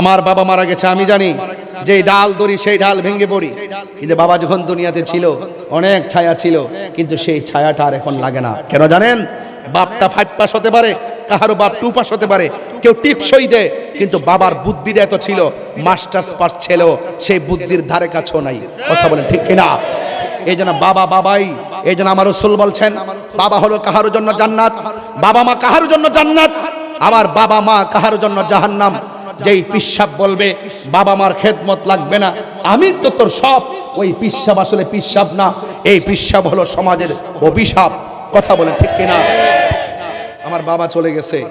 আমার বাবা মারা গেছে, আমি জানি। যে ডাল দড়ি, সেই ডাল ভেঙে পড়ি। কিন্তু বাবা যখন দুনিয়াতে ছিল, অনেক ছায়া ছিল, কিন্তু সেই ছায়াটা আর এখন লাগে না। কেন জানেন? বাপটা ফাইভ পাস হতে পারে, কাহারও বাপ টু পাস হতে পারে, কেউ টিপসই দেয়, কিন্তু বাবার বুদ্ধির এত ছিল, মাস্টার্স পাস ছেলেও সেই বুদ্ধির ধারে কাছেও নাই। কথা বলেন ঠিক কিনা? এই জন্য বাবা বাবাই, এই জন্য আমার রসুল বলছেন, বাবা হলো কাহার জন্য জান্নাত, বাবা মা কাহার জন্য জান্নাত, আবার বাবা মা কাহার জন্য জাহান্নাম। যেই পিসাব বলবে, বাবা মার খেদমত লাগবে না। আমি তো তোর সব, ওই পিসাব আসলে পিসাব না। এই পিসাব হলো সমাজের অভিশাপ। কথা বলে ঠিক কিনা? আমার বাবা চলে গেছে।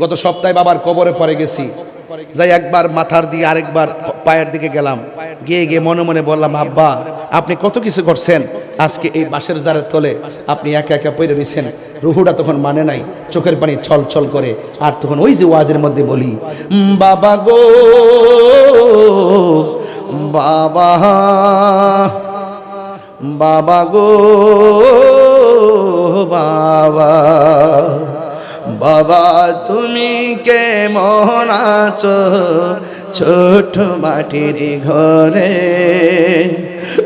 গত সপ্তাহে বাবার কবরে পড়ে গেছি। যাই একবার মাথার দিকে আরেকবার পায়ের দিকে গেলাম। গিয়ে গিয়ে মনে মনে বললাম, আব্বা, আপনি কত কিছু করছেন? আজকে এই বাঁশের জারের তলে আপনি একা একা পড়ে রয়েছেন। রুহুটা তখন মানে নাই, চোখের পানি ছল ছল করে। আর তখন ওই যে ওয়াজের মধ্যে বলি বাবা গো, বাবা বাবা গো, বাবা বাবা, তুমি কেমন আছো? ছোট মাটির ঘরে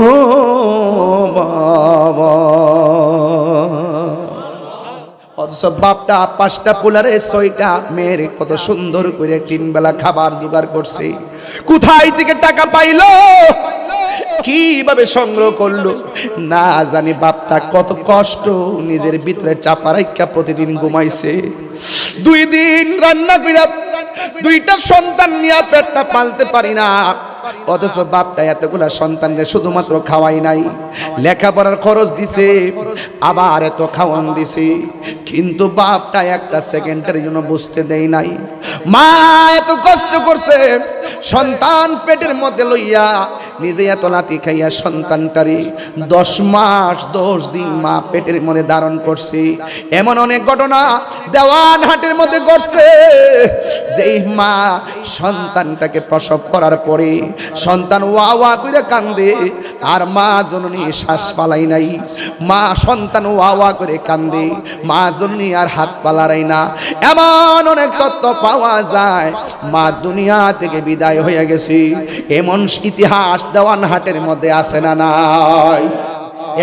ও বাবা। অথচ বাপটা পাঁচটা পোলারে ছয়টা মেয়ের কত সুন্দর করে তিন বেলা খাবার জোগাড় করছে। কোথায় থেকে টাকা পাইলো? কীভাবে সংগ্রহ করল? না জানি বাপটা কত কষ্ট নিজের ভিতরে চাপা রাখা প্রতিদিন ঘুমাইছে। দুই দিন রান্না কইরা দুইটা সন্তান নিয়ে পেটটা পালতে পারি না। অথচ বাপটা এতগুলা সন্তানকে শুধুমাত্র খাওয়াই নাই। লেখাপড়ার খরচ দিছে, আবার এত খাওয়ান দিছে। কিন্তু বাপটা একটা সেকেন্ডের জন্য বুঝতে দেয় নাই। মা এত কষ্ট করছে, সন্তান পেটের মধ্যে লইয়া নিজে এত লাতি খাইয়া সন্তানটারে দশ মাস, দশ দিন মা পেটের মধ্যে ধারণ করছে। এমন অনেক ঘটনা দেওয়ান হাটের মধ্যে ঘটছে। যেই মা সন্তানটাকে প্রসব করার পরে সন্তান ওয়া ওয়া করে কান্দে, আর মা জননী শ্বাস পালাই নাই। মা সন্তান ওয়া ওয়া করে কান্দে, মা জননী আর হাত পালারাই না। এমন অনেক তত্ত্ব পাওয়া যায়। মা দুনিয়া থেকে বিদায় হয়ে গেছে। এমন ইতিহাস দেওয়ান হাটের মধ্যে আসে না নাই?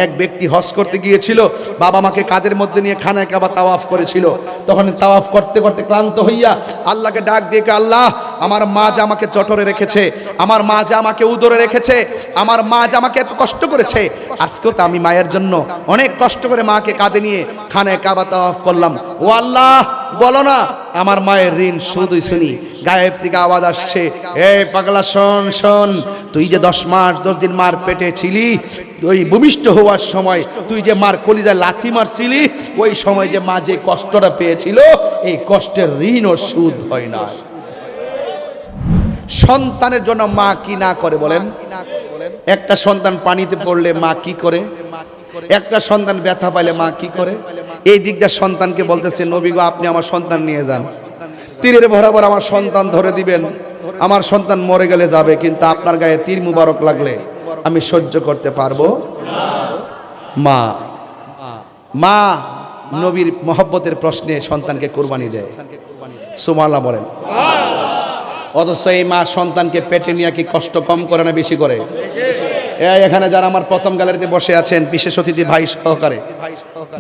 এক ব্যক্তি হজ করতে গিয়েছিল, বাবা মাকে কাদের মধ্যে নিয়ে খানায় কাবা তাওয়াফ করেছিল? তখন তাওয়াফ করতে করতে ক্লান্ত হইয়া আল্লাহকে ডাক দিয়ে আল্লাহ আমার মা যে আমাকে চটরে রেখেছে, আমার মা যে আমাকে উদরে রেখেছে, আমার মা যে আমাকে এত কষ্ট করেছে, আজকেও তো আমি মায়ের জন্য অনেক কষ্ট করে মাকে কাঁধে নিয়ে খানায় কাবা তাওয়াফ করলাম। ও আল্লাহ, বলো না, আমার মায়ের ঋণ শুধুই শুনি, গায়েব থেকে আওয়াজ আসছে। এ পাগলা, শোন শোন, তুই যে দশ মাস, দশ দিন মার পেটে ছিলি ওই ভূমিষ্ঠ হওয়ার সময়, তুই যে মার কলিজায় লাথি মারছিলি, ওই সময় যে মা যে কষ্টটা পেয়েছিল, এই কষ্টের ঋণ ও সুদ হয় না সন্তানের জন্য মা কি না করে বলেন? একটা সন্তান পানিতে পড়লে মা কি করে? একটা সন্তান ব্যথা পাইলে মা কি করে? এই দিকটা সন্তানকে বলতেছে, নবী গো, আপনি আমার সন্তান নিয়ে যান। তীরের বরাবর আমার সন্তান ধরে দিবেন। আমার সন্তান মরে গেলে যাবে, কিন্তু আপনার গায়ে তীর মুবারক লাগলে আমি সহ্য করতে পারব মা মা নবীর মহব্বতের প্রশ্নে সন্তানকে কোরবানি দেয়। সুমাল্লাহ বলেন। অথচ এই মা সন্তানকে পেটে নিয়ে কি কষ্ট কম করে না বেশি করে? এখানে যারা আমার প্রথম গ্যালারিতে বসে আছেন, বিশেষ অতিথি ভাই সহকারে,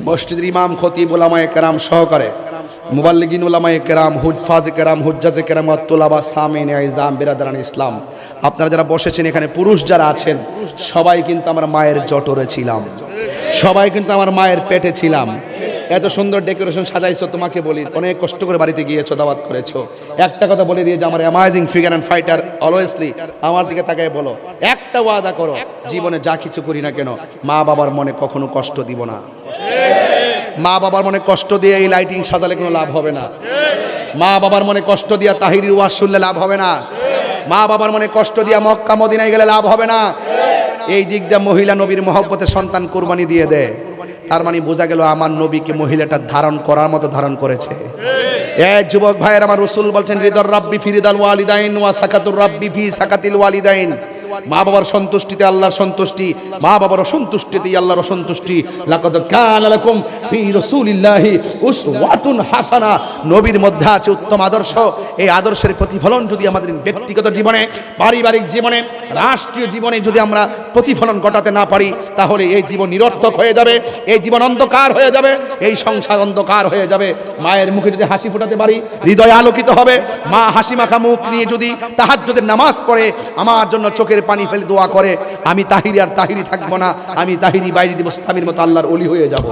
মসজিদের ইমাম, খতিব ওলামায়ে কেরাম সহকারে, মুবাল্লিগিন ওলামায়ে কেরাম হুজফাজে কেরাম, হুজ্জাজে কেরাম আত্তুলাবা সামিন ইজাম বিরাদারান ইসলাম। আপনারা যারা বসেছেন এখানে, পুরুষ যারা আছেন, সবাই কিন্তু আমার মায়ের জটরে ছিলাম। সবাই কিন্তু আমার মায়ের পেটে ছিলাম। এত সুন্দর ডেকোরেশন সাজাইছো, তোমাকে বলি, অনেক কষ্ট করে বাড়িতে গিয়েছো, দাওয়াত করেছ। একটা কথা বলে দিয়ে যে আমার amazing figure and fighter always আমার দিকে তাকায় বলো, একটা ওয়াদা করো, জীবনে যা কিছু করি না কেন, মা বাবার মনে কখনো কষ্ট দিব না। মা বাবার মনে কষ্ট দিয়ে এই লাইটিং সাজালে কোনো লাভ হবে না। মা বাবার মনে কষ্ট দিয়া তাহিরির ওয়াজ শুনলে লাভ হবে না। মা বাবার মনে কষ্ট দিয়া মক্কা মদিনায় গেলে লাভ হবে না। এই দিক দিয়ে মহিলা নবীর মহব্বতে সন্তান কোরবানি দিয়ে দেয় তার মানে বোঝা গেল আমার নবীকে মহিলাটা ধারণ করার মতো ধারণ করেছে। যুবক ভাইয়ের, আমার রসুল বলছেন হৃদর রাব্বি ফিরিদাল ওয়ালিদাইন ওয়া সাকাতুর রাব্বি ফি সাকাতিল ওয়ালিদাইন। মা বাবার সন্তুষ্টিতে আল্লাহর সন্তুষ্টি, মা বাবার অসন্তুষ্টিতে আল্লাহর অসন্তুষ্টি। লাকাদ কানা লাকুম ফি রাসূলিল্লাহি উসওয়াতুন হাসানা। নবীর মধ্যে আছে উত্তম আদর্শ। এই আদর্শের প্রতিফলন যদি আমাদের ব্যক্তিগত জীবনে, পারিবারিক জীবনে, রাষ্ট্রীয় জীবনে যদি আমরা প্রতিফলন ঘটাতে না পারি, তাহলে এই জীবন নিরর্থক হয়ে যাবে, এই জীবন অন্ধকার হয়ে যাবে, এই সংসার অন্ধকার হয়ে যাবে। মায়ের মুখে যদি হাসি ফোটাতে পারি, হৃদয় আলোকিত হবে। মা হাসি মাখা মুখ নিয়ে যদি তাহার যদি নামাজ পড়ে, আমার জন্য চোখের পানি ফেলে দোয়া করে, আমি তাহিরি আর তাহিরি থাকব না, আমি তাহিরি বাইরে দিব স্থামীর মতো আল্লাহর অলি হয়ে যাব।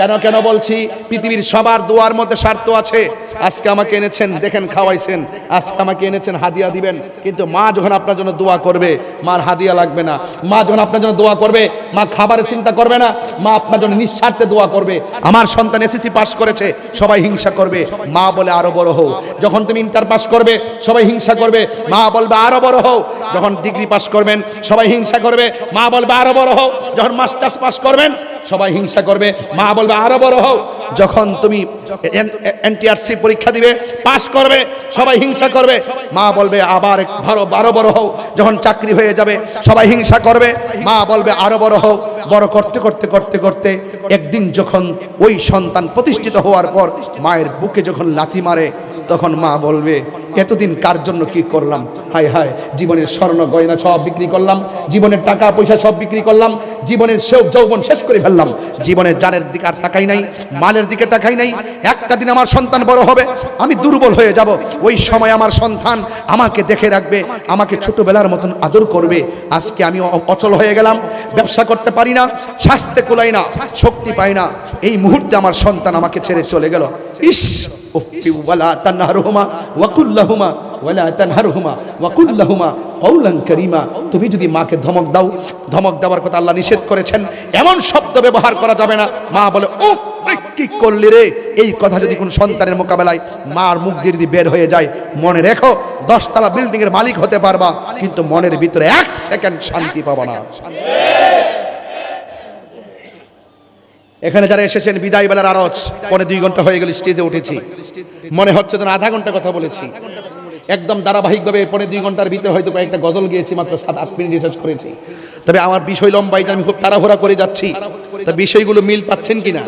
কেন কেন বলছি? পৃথিবীর সবার দোয়ার মধ্যে স্বার্থ আছে। আজকে আমাকে এনেছেন, দেখেন, খাওয়াইছেন। আজকে আমাকে এনেছেন, হাদিয়া দিবেন। কিন্তু মা যখন আপনার জন্য দোয়া করবে, মার হাদিয়া লাগবে না। মা যখন আপনার জন্য দোয়া করবে, মা খাবারের চিন্তা করবে না। মা আপনার জন্য নিঃস্বার্থে দোয়া করবে। আমার সন্তান এসএসসি পাস করেছে, সবাই হিংসা করবে। মা বলে, আরও বড় হও। যখন তুমি ইন্টার পাস করবে, সবাই হিংসা করবে। মা বলবে, আরও বড় হও। যখন ডিগ্রি পাস করবেন, সবাই হিংসা করবে। মা বলবে, আরও বড় হও। যখন মাস্টার্স পাস করবেন, সবাই হিংসা করবে। মা বলবে আরও বড় হও। যখন তুমি এনটিআরসি পরীক্ষা দিবে পাস করবে, সবাই হিংসা করবে। মা বলবে, আবার ভালো আরও বড় হও। যখন চাকরি হয়ে যাবে, সবাই হিংসা করবে। মা বলবে, আরও বড় হও। বড় করতে করতে করতে করতে একদিন যখন ওই সন্তান প্রতিষ্ঠিত হওয়ার পর, মায়ের বুকে যখন লাথি মারে তখন মা বলবে, এতদিন কার জন্য কি করলাম? হায় হায়, জীবনের স্বর্ণ গয়না সব বিক্রি করলাম, জীবনের টাকা পয়সা সব বিক্রি করলাম, জীবনের সেও যৌবন শেষ করে ফেললাম জীবনের জানের দিকে আর তাকাই নাই, মালের দিকে তাকাই নাই, একটা দিন আমার সন্তান বড় হবে, আমি দুর্বল হয়ে যাব, ওই সময় আমার সন্তান আমাকে দেখে রাখবে, আমাকে ছোটবেলার মতন আদর করবে, আজকে আমি অচল হয়ে গেলাম, ব্যবসা করতে পারি না, স্বাস্থ্যে কোলাই না, শক্তি পাই না, এই মুহূর্তে আমার সন্তান আমাকে ছেড়ে চলে গেল। ইস তুমি যদি মাকে ধমক দাও, ধমক দেওয়ার কথা আল্লাহ নিষেধ করেছেন, এমন শব্দ ব্যবহার করা যাবে না। মা বলে, উফ কি করলি রে? এই কথা যদি কোন সন্তানের মোকাবেলায় মার মুখ দিয়ে যদি বের হয়ে যায়, মনে রেখো, দশতলা বিল্ডিং এর মালিক হতে পারবা, কিন্তু মনের ভিতরে এক সেকেন্ড শান্তি পাবা না। এখানে যারা এসেছেন, বিদায় বেলার আরজ, পরে দুই ঘণ্টা হয়ে গেল স্টেজে উঠেছি। মনে হচ্ছে যেন আধা ঘণ্টা কথা বলেছি। একদম ধারাবাহিকভাবে পরে দুই ঘণ্টার ভিতরে হয়তো কয়েকটা গজল গিয়েছি, মাত্র সাত, আট মিনিট রিসার্চ করেছি। তবে আমার বিষয় লম্বাই আমি খুব তাড়াহুড়া করে যাচ্ছি, তা বিষয়গুলো মিল পাচ্ছেন কিনা?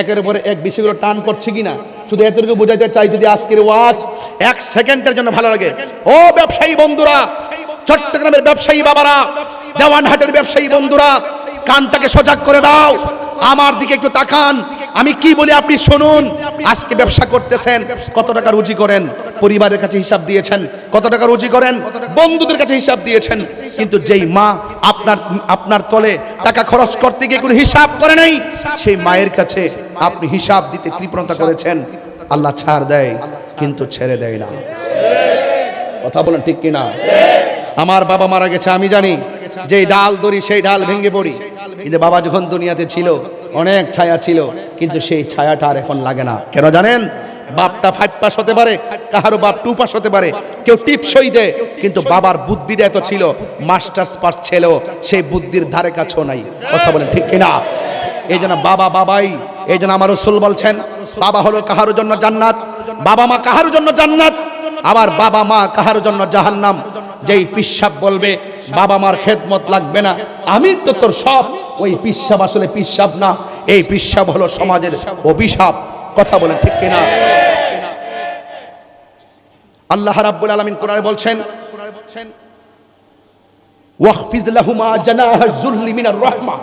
একের পরে এক বিষয়গুলো টান করছে কিনা? শুধু এতটুকু বোঝাতে চাই, যদি আজকের ওয়াজ এক সেকেন্ডের জন্য ভালো লাগে। ও ব্যবসায়ী বন্ধুরা, চট্টগ্রামের ব্যবসায়ী বাবারা, দেওয়ানহাটের ব্যবসায়ী বন্ধুরা, কানটাকে সজাগ করে দাও। আমার দিকে একটু তাকান। আমি কি বলি আপনি শুনুন। আজকে ব্যবসা করতেছেন, কত টাকা রুজি করেন? পরিবারের কাছে হিসাব দিয়েছেন, কত টাকা রুজি করেন? বন্ধুদের কাছে হিসাব দিয়েছেন। কিন্তু যেই মা আপনার আপনার তলে টাকা খরচ করতে গিয়ে কোনো হিসাব করে নাই, সেই মায়ের কাছে আপনি হিসাব দিতে কৃপণতা করেছেন। আল্লাহ ছাড় দেয়, কিন্তু ছেড়ে দেয় না। কথা বলেন ঠিক কিনা? আমার বাবা মারা গেছে, আমি জানি। যেই ডাল দড়ি সেই ডাল ভেঙে পড়ি। কিন্তু বাবা যখন দুনিয়াতে ছিল অনেক ছায়া ছিল কিন্তু সেই ছায়াটা আর এখন লাগে না। কেন জানেন? বাপটা ফাইভ পাস হতে পারে কাহারো বাপ টু পাস হতে পারে কেউ টিপসই দেয় কিন্তু বাবার বুদ্ধিটা এত ছিল মাস্টার্স পাস ছেলেও সেই বুদ্ধির ধারে কাছেও নাই। কথা বলেন ঠিক কিনা? এই জন্য বাবা বাবাই এই জন্য আমার রসুল বলছেন বাবা হলো কাহার জন্য জান্নাত বাবা মা কাহার জন্য জান্নাত আবার বাবা মা কাহার জন্য জাহান্নাম। যেই পিসাব বলবে বাবা মার খেদমত লাগবে না। আমি তো তোর সব, ওই পিসাব আসলে পিসাব না। এই পিসাব হলো সমাজের অভিশাপ। কথা বলে ঠিক কিনা? আল্লাহ রাব্বুল আলামিন কোরআনে বলছেন ওয়াহফিজ লাহুমা জানাহ যুল্লি মিনার রাহমা।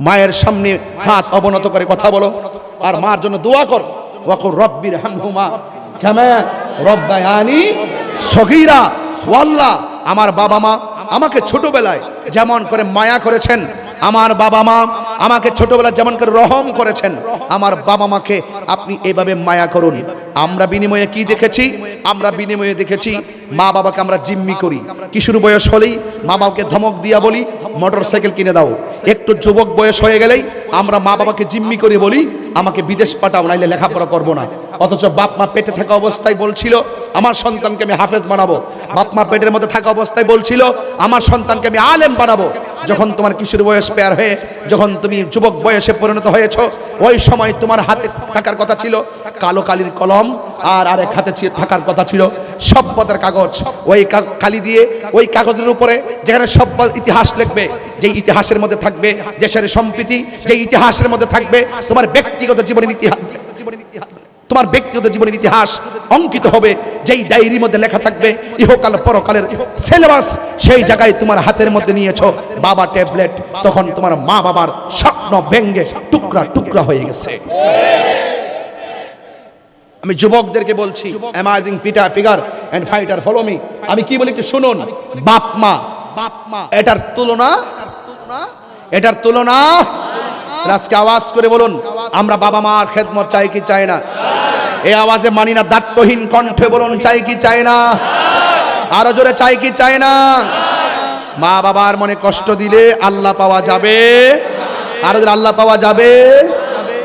মায়ের সামনে হাত অবনত করে কথা বলো, আর মার জন্য দোয়া কর। ওয়াকুর রব্বির হামহুমা। কামা রব্বায়ানি সগীরা। ও আল্লাহ আমার বাবা মা আমাকে ছোটবেলায় যেমন করে মায়া করেছেন, আমার বাবা মা আমাকে ছোটবেলায় যেমন করে রহম করেছেন, আমার বাবা মাকে আপনি এভাবে মায়া করুন। আমরা বিনিময়ে কি দেখেছি? আমরা বিনিময়ে দেখেছি, মা বাবাকে আমরা জিম্মি করি। কিশোর বয়স হলেই মা বাবাকে ধমক দিয়া বলি, মোটর সাইকেল কিনে দাও। একটু যুবক বয়স হয়ে গেলেই আমরা মা বাবাকে জিম্মি করে বলি, আমাকে বিদেশ পাঠাও, নাইলে লেখাপড়া করব না। অথচ বাপ মা পেটে থাকা অবস্থায় বলছিল, আমার সন্তানকে আমি হাফেজ বানাবো। বাপ মা পেটের মধ্যে থাকা অবস্থায় বলছিল, আমার সন্তানকে আমি আলেম বানাবো। যখন তোমার কিশোর বয়স পেয়ার হয়ে, যখন তুমি যুবক বয়সে পরিণত হয়েছ, ওই সময় তোমার হাতে থাকার কথা ছিল, কালো কালির কলম আর আরেক হাতে থাকার কথা ছিল সভ্যতার কাগজ। ওই কালি দিয়ে ওই কাগজের উপরে যেখানে সভ্য ইতিহাস লিখবে যে ইতিহাসের মধ্যে থাকবে দেশের সম্প্রীতি যে ইতিহাসের মধ্যে থাকবে, তোমার ব্যক্তিগত জীবনের ইতিহাস তোমার ব্যক্তিগত জীবনের ইতিহাস অঙ্কিত হবে। যেই ডায়েরির মধ্যে লেখা থাকবে ইহকাল পরকালের সিলেবাস সেই জায়গায় তোমার হাতের মধ্যে নিয়েছো। বাবা ট্যাবলেট তখন তোমার মা বাবার স্বপ্ন ব্যঙ্গে টুকরা টুকরা হয়ে গেছে। আমি যুবকদেরকে বলছি amazing Peter figure and fighter follow me আমি কি বলি একটু শুনুন। বাপ মা বাপ মা। এটার তুলনা এটার তুলনা আজকে আওয়াজ করে বলুন। আমরা বাবা মার খেদমত চাই কি চাই না? এই আওয়াজে মানি না দাত্তহীন কণ্ঠে বলুন, চাই কি চাই না? আরও জোরে চাই কি চাই না? মা বাবার মনে কষ্ট দিলে আল্লাহ পাওয়া যাবে। আরও জোরে আল্লাহ পাওয়া যাবে।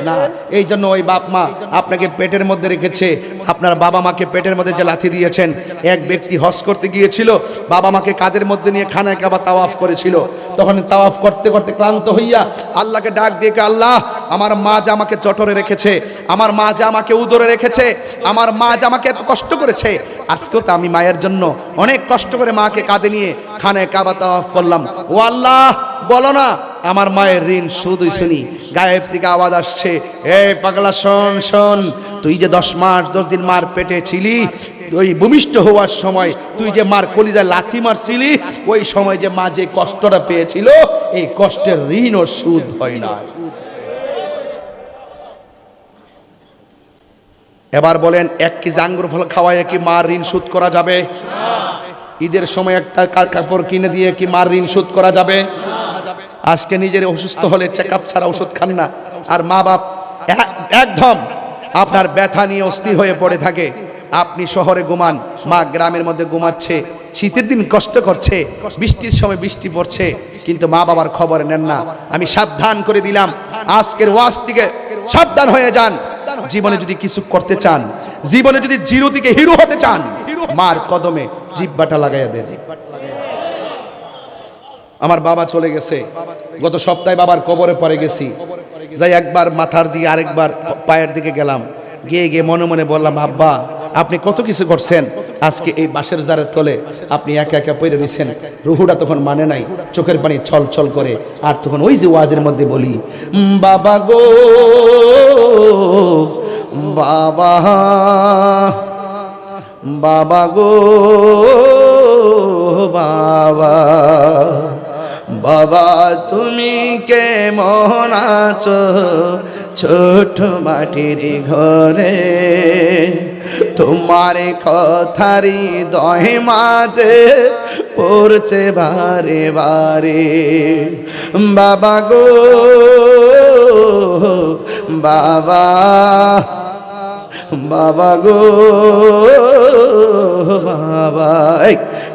না। এই জন্য ওই বাপ মা আপনাকে পেটের মধ্যে রেখেছে। আপনার বাবা মাকে পেটের মধ্যে যে লাথি দিয়েছেন, এক ব্যক্তি হজ করতে গিয়েছিল, বাবা মাকে কাদের মধ্যে নিয়ে খানায় কাবা তাওয়াফ করেছিল? তখন তাওয়াফ করতে করতে ক্লান্ত হইয়া আল্লাহকে ডাক দিয়ে আল্লাহ, আমার মা যে আমাকে চটরে রেখেছে, আমার মা যে আমাকে উদরে রেখেছে, আমার মা যে আমাকে এত কষ্ট করেছে, আজকেও তো আমি মায়ের জন্য অনেক কষ্ট করে মাকে কাঁধে নিয়ে খানায় কাবা তাওয়াফ করলাম। ও আল্লাহ, বলো না আমার মায়ের ঋণ শুধুই শুনি গায়েব থেকে আওয়াজ আসছে এই পাগলা, শোন শোন, তুই যে দশ মাস দশ দিন মার পেটে ছিলি ওই ভূমিষ্ঠ হওয়ার সময় তুই যে মার কলিজায় লাথি মারছিলি, ওই সময় যে মা যে কষ্টটা পেয়েছিল, এই কষ্টের ঋণ ও সুদ হয় না। এবার বলেন, এক কেজি আঙ্গুর ফল খাওয়ায় কি মার ঋণ শোধ করা যাবে? ঈদের সময় একটা কাপড় কিনে দিয়ে কি মার ঋণ শোধ করা যাবে? আজকে নিজের অসুস্থ হলে চেক আপ ছাড়া ওষুধ খান না। আর মা বাপ একদম আপনার ব্যথা নিয়ে অস্থির হয়ে পড়ে থাকে। আপনি শহরে ঘুমান, মা গ্রামের মধ্যে ঘুমাচ্ছে, শীতের দিন কষ্ট করছে, বৃষ্টির সময় বৃষ্টি পড়ছে, কিন্তু মা বাবার খবর নেন না। আমি সাবধান করে দিলাম। আজকের ওয়াজ থেকে সাবধান হয়ে যান। জীবনে যদি কিছু করতে চান, জীবনে যদি জিরো থেকে হিরো হতে চান, মার কদমে জিব্বাটা লাগাইয়া দেন। আমার বাবা চলে গেছে। গত সপ্তাহে বাবার কবরে পড়ে গেছি। যাই একবার মাথার দিকে আরেকবার পায়ের দিকে গেলাম। গিয়ে গিয়ে মনে মনে বললাম, আব্বা, আপনি কত কিছু করছেন? আজকে এই বাঁশের জারেজ তলে আপনি একা একা পড়ে রয়েছেন রুহুটা তখন মানে নাই। চোখের পানি ছল ছল করে। আর তখন ওই যে ওয়াজের মধ্যে বলি বাবা গো, বাবা বাবা গো, বাবা। বাবা, তুমি কেমন আছো? ছোট মাটির ঘরে তোমার কথারি দহে মাঝে পড়ছে বারে বারে। বাবা গো, বাবা বাবা গো, বাবা।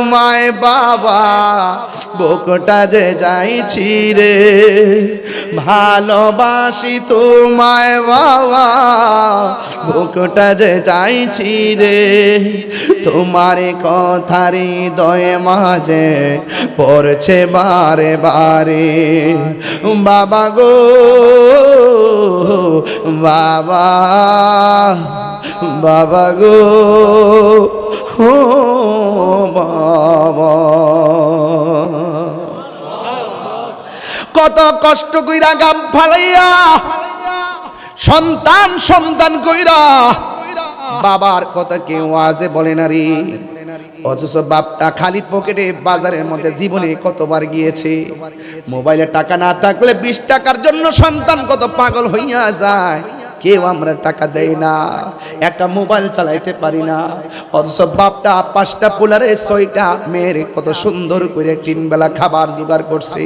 তোমায় বাবা, বুকটা যে যাইছি রে। ভালোবাসি তোমায় বাবা, বুকটা যে যাইছি রে। তোমার কথার হৃদয়ে মাঝে পড়ছে বারে বারে। বাবা গো, বাবা বাবা গো। ও বাবা। কত কষ্ট কইরা গাম ফালাইয়া, সন্তান সন্তান কইরা, বাবার কথা কেউ আজে বলে না রে। অথচ বাপটা খালি পকেটে বাজারের মধ্যে জীবনে কতবার গিয়েছে। মোবাইলে টাকা না থাকলে বিশ টাকার জন্য সন্তান কত পাগল হইয়া যায়। কেউ আমরা টাকা দেয় না। একটা মোবাইল চালাইতে পারি না। অথচ বাপটা পাঁচটা পোলারে ছয়টা মেয়ের কত সুন্দর করে তিন বেলা খাবার জোগাড় করছে।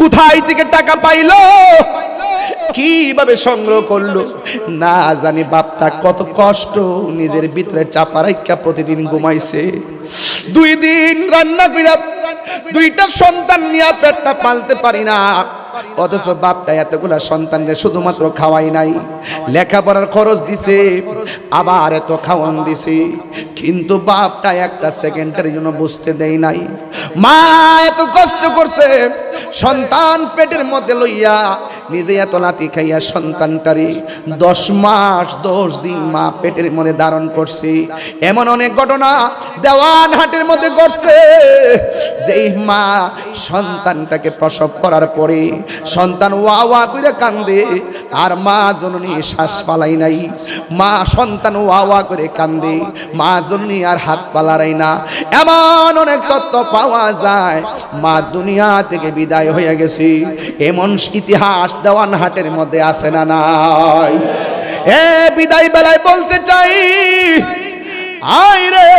কোথায় থেকে টাকা পাইলো? কীভাবে সংগ্রহ করল? না জানি বাপটা কত কষ্ট নিজের ভিতরে চাপা রাখা প্রতিদিন ঘুমাইছে। দুই দিন রান্না দুইটা সন্তান নিয়ে পেটটা পালতে পারি না। অথচ বাপটা এতগুলা সন্তানকে শুধুমাত্র খাওয়াই নাই। লেখাপড়ার খরচ দিছে, আবার এত খাওয়ান দিছে। কিন্তু বাপটা একটা সেকেন্ডের জন্য বুঝতে দেয় নাই। মা এত কষ্ট করছে, সন্তান পেটের মধ্যে লইয়া নিজে এত লাতি খাইয়া সন্তানটারে দশ মাস, দশ দিন মা পেটের মধ্যে ধারণ করছে। এমন অনেক ঘটনা দেওয়ান হাটের মধ্যে করছে যেই মা সন্তানটাকে প্রসব করার পরে সন্তান ওয়া ওয়া করে কান্দে, আর মা জননী শ্বাস পালাই নাই। মা সন্তান ওয়া ওয়া করে কান্দে, মা জননী আর হাত পালারাই না। এমন অনেক তত্ত্ব পাওয়া যায়। মা দুনিয়া থেকে বিদায় হয়ে গেছে। এমন ইতিহাস দেওয়ান হাটের মধ্যে আসে না নাই? এ বিদায় বেলায় বলতে চাই আয় রে।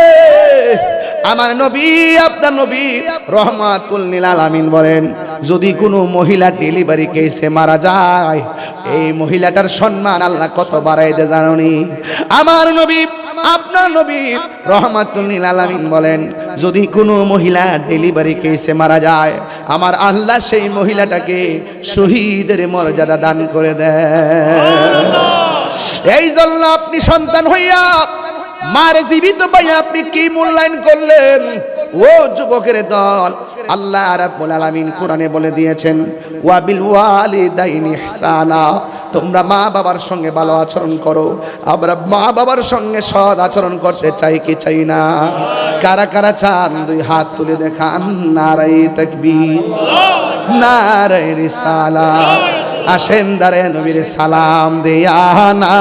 আমার নবী আপনার নবী রহমাতুল নীল আলামিন বলেন যদি কোনো মহিলা ডেলিভারি কেসে মারা যায় এই মহিলাটার সম্মান আল্লাহ কত বাড়াই দে জাননি? আমার নবী আপনার নবী রহমাতুল নীল আলামিন বলেন যদি কোনো মহিলা ডেলিভারি কেসে মারা যায় আমার আল্লাহ সেই মহিলাটাকে শহীদের মর্যাদা দান করে দেয়। এই জন্য আপনি সন্তান হইয়া মার জীবিত পাই আপনি কি মূল্যায়ন করলেন? ও যুবকের দল, আল্লাহ রাব্বুল আলামিন কোরআনে বলে দিয়েছেন ওয়া ওয়াবিল ওয়ালিদাইনি ইহসানা। তোমরা মা বাবার সঙ্গে ভালো আচরণ করো, আমরা মা বাবার সঙ্গে সৎ আচরণ করতে চাই কি চাই না? কারা কারা চান? দুই হাত তুলে দেখান নারাই তাকবীর নারাই রিসালা। আসেন দারে নবীর সালাম দেয়া না।